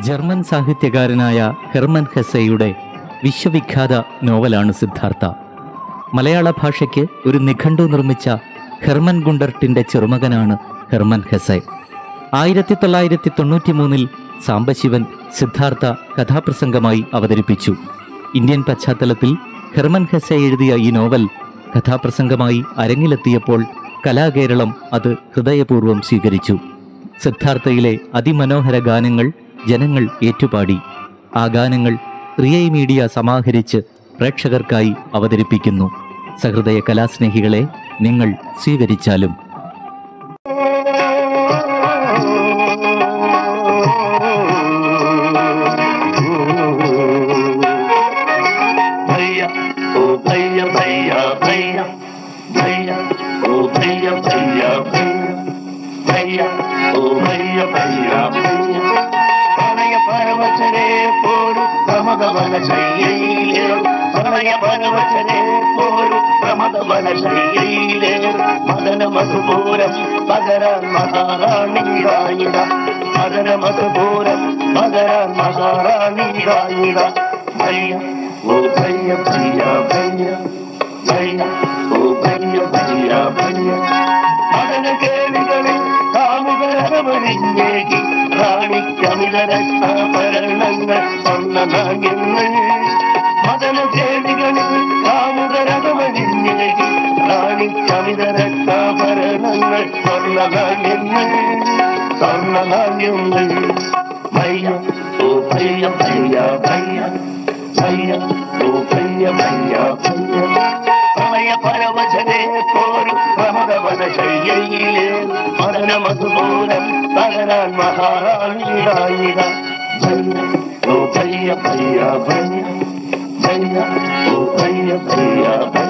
German സാഹിത്യകാരനായ Hermann ഹെസയുടെ വിശ്വവിഖ്യാത നോവലാണ് സിദ്ധാർത്ഥ. മലയാള ഭാഷയ്ക്ക് ഒരു നിഘണ്ടു നിർമ്മിച്ച ഹെർമൻ ഗുണ്ടർട്ടിന്റെ ചെറുമകനാണ് ഹെർമൻ ഹെസെ. ആയിരത്തി തൊള്ളായിരത്തി തൊണ്ണൂറ്റി മൂന്നിൽ സാംബശിവൻ സിദ്ധാർത്ഥ കഥാപ്രസംഗമായി അവതരിപ്പിച്ചു. ഇന്ത്യൻ പശ്ചാത്തലത്തിൽ ഹെർമൻ ഹെസെ എഴുതിയ ഈ നോവൽ കഥാപ്രസംഗമായി അരങ്ങിലെത്തിയപ്പോൾ കലാകേരളം അത് ഹൃദയപൂർവം സ്വീകരിച്ചു. സിദ്ധാർത്ഥയിലെ അതിമനോഹര ഗാനങ്ങൾ ജനങ്ങൾ ഏറ്റുപാടി. ആ ഗാനങ്ങൾ റിയൈ മീഡിയ സമാഹരിച്ച് പ്രേക്ഷകർക്കായി അവതരിപ്പിക്കുന്നു. സഹൃദയ കലാസ്നേഹികളെ നിങ്ങൾ സ്വീകരിച്ചാലും. Oh, hey, hey. പ്രമദവന ശൈലിയിലെ പ്രണയ പരവശനെ പോരു പ്രമദവന ശൈലിയിലെ മദന മധുപൂരം പകരാൻ മഹാറാണിയായിട മദന മധുപൂരം പകരാൻ മഹാറാണിയായിട ഭയ്യ ഓ ഭയ്യ ഭയ്യ ഭയ്യ ഭയ്യ ഓ ഭയ്യ ഭയ്യ ഭയ്യ മദന കേളികളിൽ കാമുകരവരിഞ്ഞേകി റാണിക്കമിതരക്ഷാഭരണങ്ങൾ സ്വർണ നാണ്യങ്ങൾ മദന കേളികളിൽ കാമുകരവരിഞ്ഞേകി റാണിക്കമിതരക്ഷാഭരണങ്ങൾ സ്വർണ നാണ്യങ്ങൾ സ്വർണ നാണ്യങ്ങൾ ഭയ്യ ഓ ഭയ്യ ഭയ്യ ഭയ്യ ഭയ്യ ഓ ഭയ്യ ഭയ്യ ഭയ്യ പ്രളയ പരവശനെ പോരും പ്രമദവന ശയ്യയിലെ മദന മധുപൂരം പകരാൻ മഹാറാണിയായിക ഭയ്യ ഓ ഭയ്യ ഭയ്യ ഭയ്യ ഭയ്യ ഓ ഭയ്യ ഭയ്യ ഭയ്യ